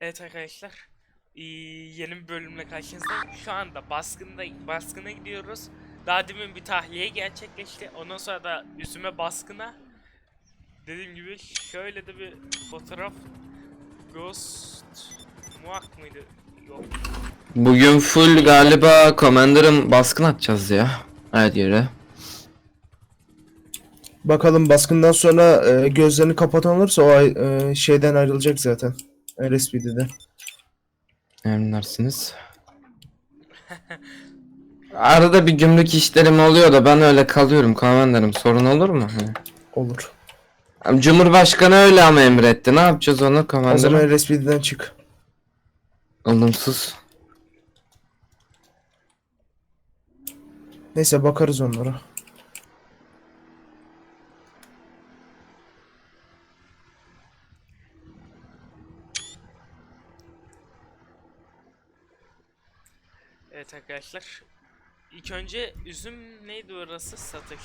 Evet arkadaşlar. ee, yeni bir bölümle karşınızdayım. Şu anda baskında baskına gidiyoruz. Daha demin bir tahliye gerçekleşti. Ondan sonra da üzüme baskına. Dediğim gibi şöyle de bir fotoğraf Ghost Muak mıydı? Yok. Bugün full galiba Commander'ın baskın atacağız ya. Her yere. Bakalım baskından sonra e, gözlerini kapatan olursa o ay- e, şeyden ayrılacak zaten. LSPD'de. Emredersiniz. Arada bir gümrük işlerim oluyor da ben öyle kalıyorum Commander'ım. Sorun olur mu? Olur. Cumhurbaşkanı öyle ama emretti. Ne yapacağız onu O zaman Commander'ım? LSPD'den çık. Olumsuz. Neyse bakarız onlara. Evet arkadaşlar. İlk önce üzüm neydi orası? Satış.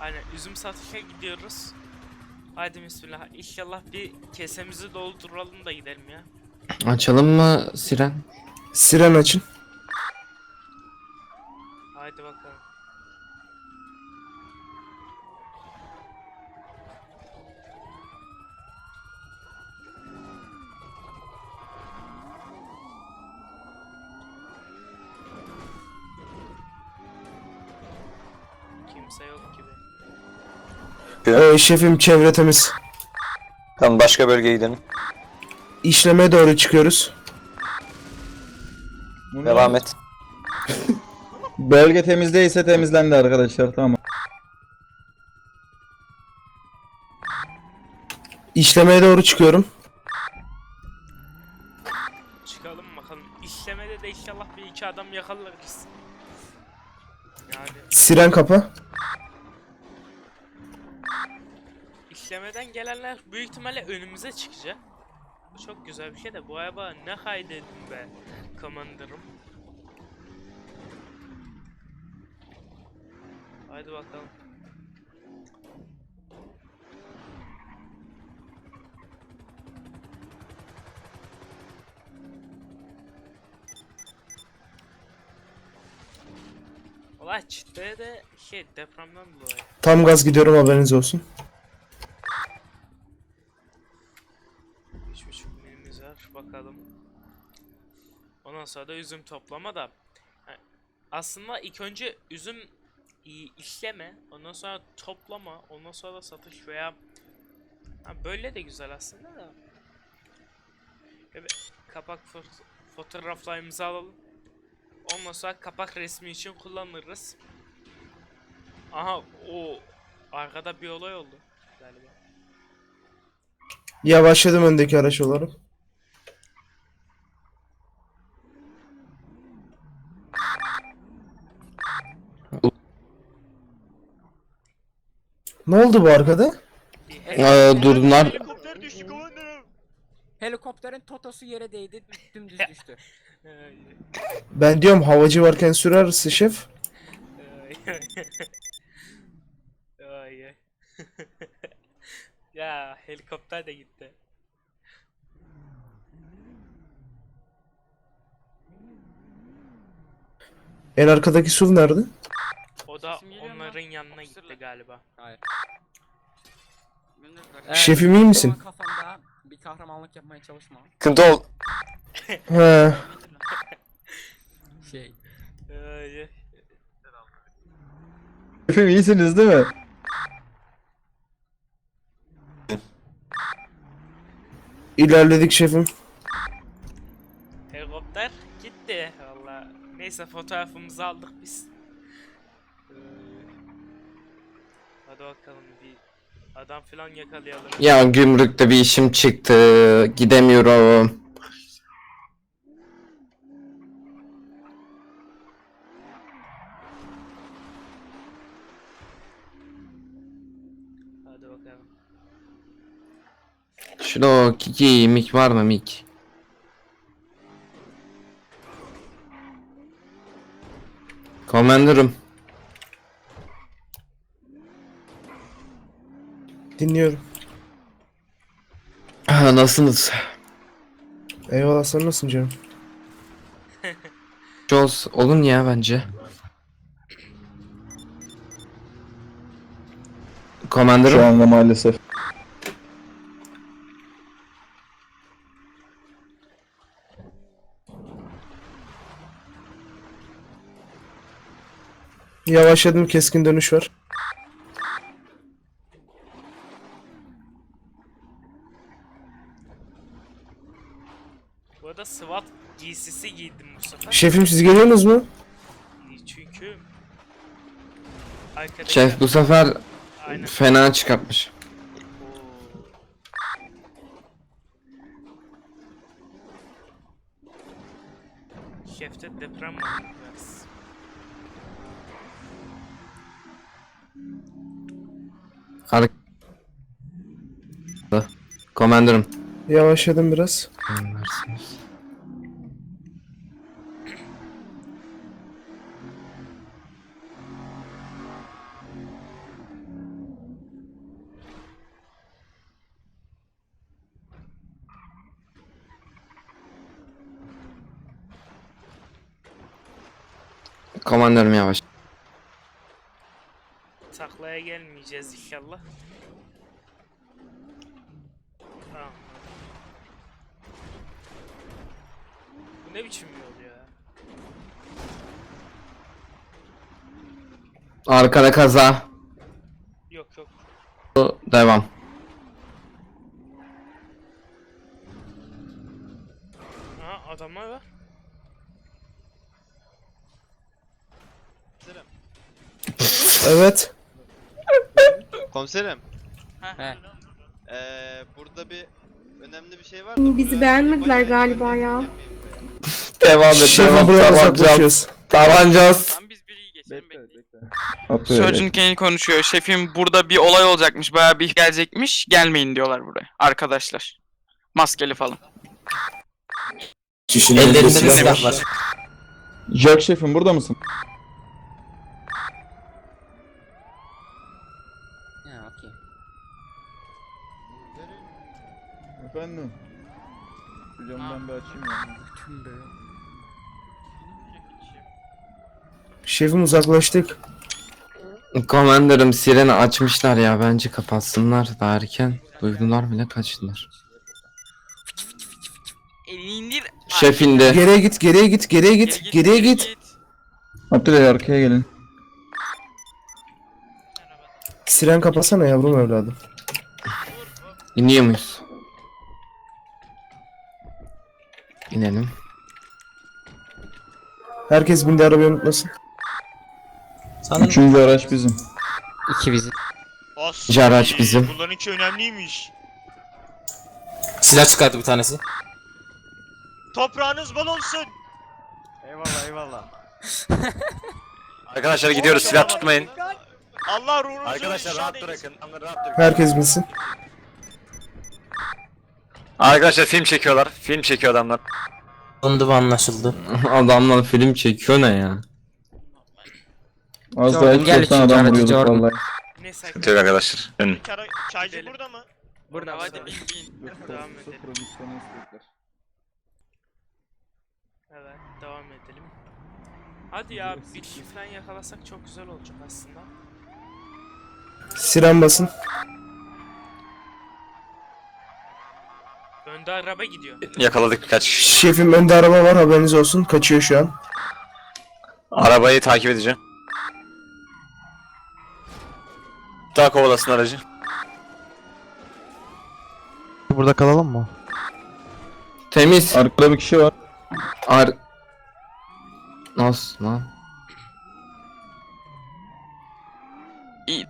Aynen üzüm satışa gidiyoruz. Haydi bismillah. İnşallah bir kesemizi dolduralım da gidelim ya. Açalım mı Siren? Siren açın. Haydi bakalım. Kimse yok gibi. E, şefim çevre temiz. Tamam başka bölgeye gidelim. İşlemeye doğru çıkıyoruz. Devam et. Bölge temizleyse temizlendi arkadaşlar tamam. İşlemeye doğru çıkıyorum. Çıkalım bakalım. İşlemede de inşallah bir iki adam yakalarız. Yani Siren kapa. İşlemeden gelenler büyük ihtimalle önümüze çıkacak. Bu çok güzel bir şey de bu araba ne kaydettim be Commander'ım. Haydi bakalım. Valla çiftliğe de şey depremden dolayı. Tam gaz gidiyorum haberiniz olsun. 3.5 milimiz var bakalım. Ondan sonra da üzüm toplama da. Aslında ilk önce üzüm işleme, ondan sonra toplama, ondan sonra da satış veya ha, böyle de güzel aslında da. Evet, kapak fo- fotoğraflarımızı alalım. Ondan sonra kapak resmi için kullanırız. Aha o arkada bir olay oldu galiba. Yavaşladım öndeki araç olarak. Ne oldu bu arkada? Ee, durdular. Helikopter düştü komandanım. Helikopterin totosu yere değdi, dümdüz düştü. Ben diyorum havacı varken sürerse şef. ay. ya helikopter de gitti. En arkadaki SUV nerede? O da Sesim geliyor mu? onların yanına gitti galiba. Hayır. Şefim iyi misin? Kafanda bir kahramanlık yapmaya çalışma. Sıkıntı ol. He. Şey. Ay, ay. Şefim iyisiniz değil mi? İlerledik şefim. Helikopter gitti valla. Neyse fotoğrafımızı aldık biz. Ee, Hadi bakalım bir adam falan yakalayalım. Ya gümrükte bir işim çıktı. Gidemiyorum. Hadi bakalım. Şurada Kiki mik var mı mik? Commander'ım. Dinliyorum. Ha, nasılsınız? Eyvallah sen nasılsın canım? Jaws olun ya bence. Şu Commander'ım. anda maalesef. Yavaşladım keskin dönüş var. Arada SWAT giysisi giydim bu sefer. Şefim siz geliyorsunuz mu? Çünkü Arkadaşlar Şef bu sefer Aynen. fena çıkartmış. Şefte deprem var biraz. Ar Commander'ım. Yavaşladım biraz. Anlarsınız. Commander'ım yavaş. Taklaya gelmeyeceğiz inşallah. Tamam. Bu ne biçim yol ya? Arkada kaza. Yok yok. Devam. Ha adamlar var. Evet. Komiserim. He. Ee, burada bir önemli bir şey var da. Bizi buraya- beğenmediler galiba ya. yapayım Devam et. Şefim Devam. buraya Tabancaz. uzaklaşıyoruz. Tabancaz. biz biri geçelim. Atıyor. Surgeon Kane konuşuyor. Şefim burada bir olay olacakmış. Bayağı bir gelecekmiş. Gelmeyin diyorlar buraya. Arkadaşlar. Maskeli falan. Ellerinde silah var. Jack şefim burada mısın? Ha okey. Efendim. Şu camdan bir açayım ya. Şefim uzaklaştık. Commander'ım sireni açmışlar ya bence kapatsınlar daha erken. Duydular bile kaçtılar. Elini indir. Şef indi. Geriye git, geriye git, geriye git, geriye git. Abdülay arkaya gelin. Siren kapasana yavrum evladım. İniyor muyuz? İnelim. Herkes bindi arabayı unutmasın. Üçüncü araç bizim. İki bizi. As. Jaraç bizim. Bunların içi önemliymiş. Silah çıkardı bir tanesi. Toprağınız bol olsun. Eyvallah eyvallah. Arkadaşlar gidiyoruz silah tutmayın. Allah ruhunuzu Arkadaşlar. Rahat bırakın. Herkes binsin. Arkadaşlar film çekiyorlar. Film çekiyor adamlar. Anladı bu anlaşıldı. Adamlar film çekiyor ne ya? Az Jordan, daha hiç gel yoktan üçüncü adam aracı vuruyorduk Jordan. vallahi. Sıkıntı yok arkadaşlar. Dönün. Çara- Çaycı burada mı? Burada Hadi burada. bin bin. Devam edelim. Prodüksiyonu istekler. Evet devam edelim. Hadi ya bir falan yakalasak çok güzel olacak aslında. Siren basın. Önde araba gidiyor. Yakaladık birkaç kişi. Şefim önde araba var haberiniz olsun. Kaçıyor şu an. Arabayı takip edeceğim. Daha kovalasın aracı. Burada kalalım mı? Temiz. Arkada bir kişi var. Ar... Nasıl lan? İn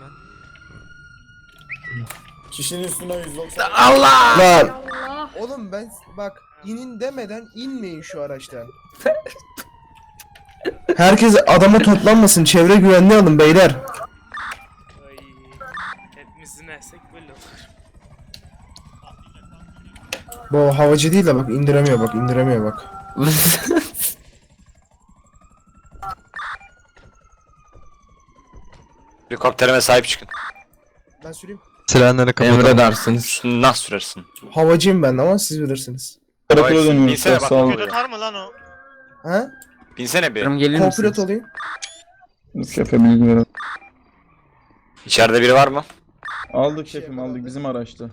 ben. Kişinin üstüne 190. Allah! Lan Allah. oğlum ben bak inin demeden inmeyin şu araçtan. Herkes adama toplanmasın. Çevre güvenliği alın beyler. Ay, hepimiz inersek böyle olur. Bu havacı değil de bak indiremiyor bak indiremiyor bak. Helikopterime sahip çıkın. Ben süreyim. Sirenleri kapatalım. Emredersiniz. Nasıl sürersin? Havacıyım ben ama siz bilirsiniz. Karakola dönüyoruz. binsene bak, Sağ ol. Kötü atar mı lan o? Ha? Binsene bir. Gelir Komplet olayım. Şefe bilgi. İçeride biri var mı? Aldık şefim aldık bizim araçta.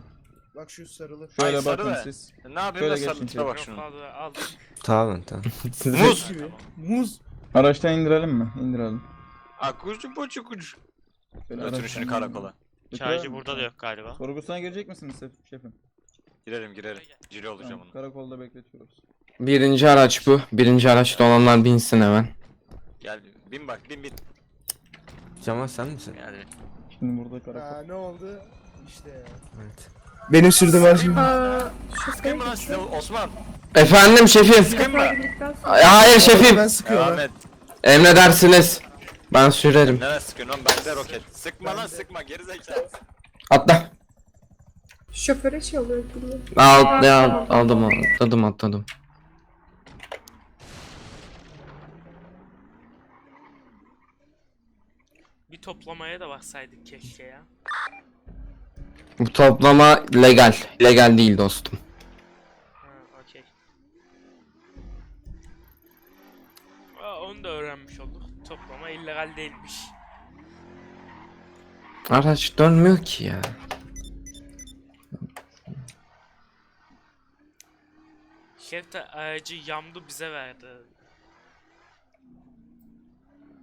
Bak şu sarılı. Şöyle Ay, sarı bakın be. siz. Ne yapayım Şöyle da geçin sarı bak şunu. Tamam tamam. Muz. Muz. Araçtan indirelim mi? İndirelim. Akucu bucu kucu. Şöyle Götürün araçtan şunu karakola. Çaycı burada da yok galiba. Sorgusuna girecek misiniz şef- şefim? Girerim girerim. Cili olacağım Tamam, onu. karakolda bekletiyoruz. Birinci araç bu. Birinci araçta olanlar binsin hemen. Gel bin bak bin bin. Cemal sen misin? Yani. Şimdi burada karakol. Aa, ne oldu? İşte ya. Evet. Benim sürdüğüm her şey. Sıkayım mı lan size Osman? Efendim şefim. Sıkayım mı? Hayır şefim. Ben sıkıyorum. ha. Ahmet. Emredersiniz. Ben sürerim. Nereye sıkıyorsun lan bende roket. Sıkma lan sıkma gerizekalı. Atla. Şoföre şey oluyor bilmiyorum. Al, ya, aldım atladım atladım. Bir toplamaya da baksaydık keşke ya. Bu toplama legal. Legal değil dostum. Ha okey. Aa, onu da öğrenmiş olduk. İllegal değilmiş. Araç dönmüyor ki ya. Şef de aracı yamdu bize verdi.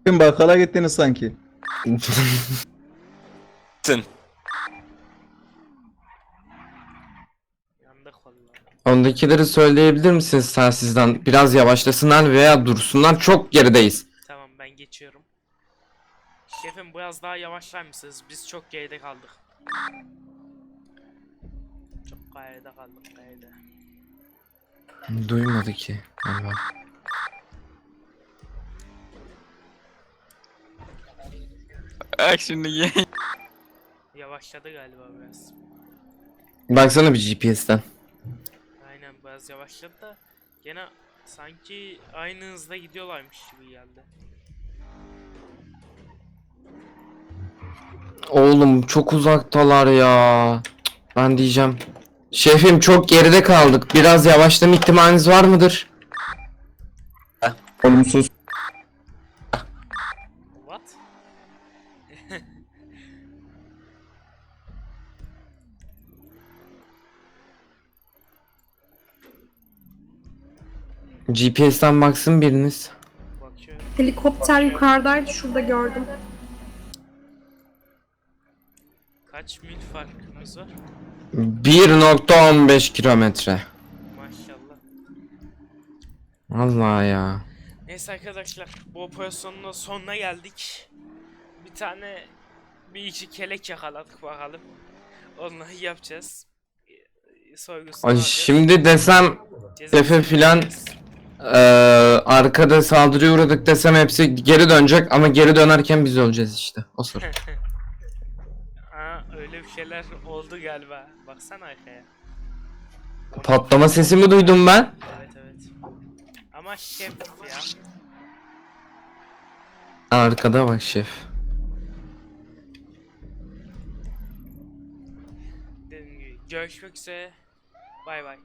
Şefim bakkala gittiniz sanki. Sın. Yandık vallahi. Ondakileri söyleyebilir misiniz telsizden? Biraz yavaşlasınlar veya dursunlar. Çok gerideyiz. Şefim biraz daha yavaşlar mısınız? Biz çok geride kaldık. Çok geride kaldık geride. Duymadı ki galiba. Bak şimdi ye. Yavaşladı galiba biraz. Baksana bir GPS'ten. Aynen biraz yavaşladı da gene sanki aynı hızda gidiyorlarmış gibi geldi. Oğlum çok uzaktalar ya. Ben diyeceğim. Şefim çok geride kaldık. Biraz yavaşlama ihtimaliniz var mıdır? Olumsuz. What? GPS'ten baksın biriniz. Bakıyorum. Helikopter yukarıdaydı şurada gördüm. Kaç mil farkımız var? 1.15 kilometre. Maşallah. Vallahi ya. Neyse arkadaşlar bu operasyonun da sonuna geldik. Bir tane bir iki kelek yakaladık bakalım. Onları yapacağız. Soygusunu Ay alacağız. şimdi desem Efe filan eee, arkada saldırıya uğradık desem hepsi geri dönecek ama geri dönerken biz öleceğiz işte. O soru. Bir şeyler oldu galiba. Baksana arkaya. Patlama sesi mi duydum ben? Evet evet. Ama şef ya. Arkada bak şef. Dediğim gibi. Görüşmek üzere. Bay bay.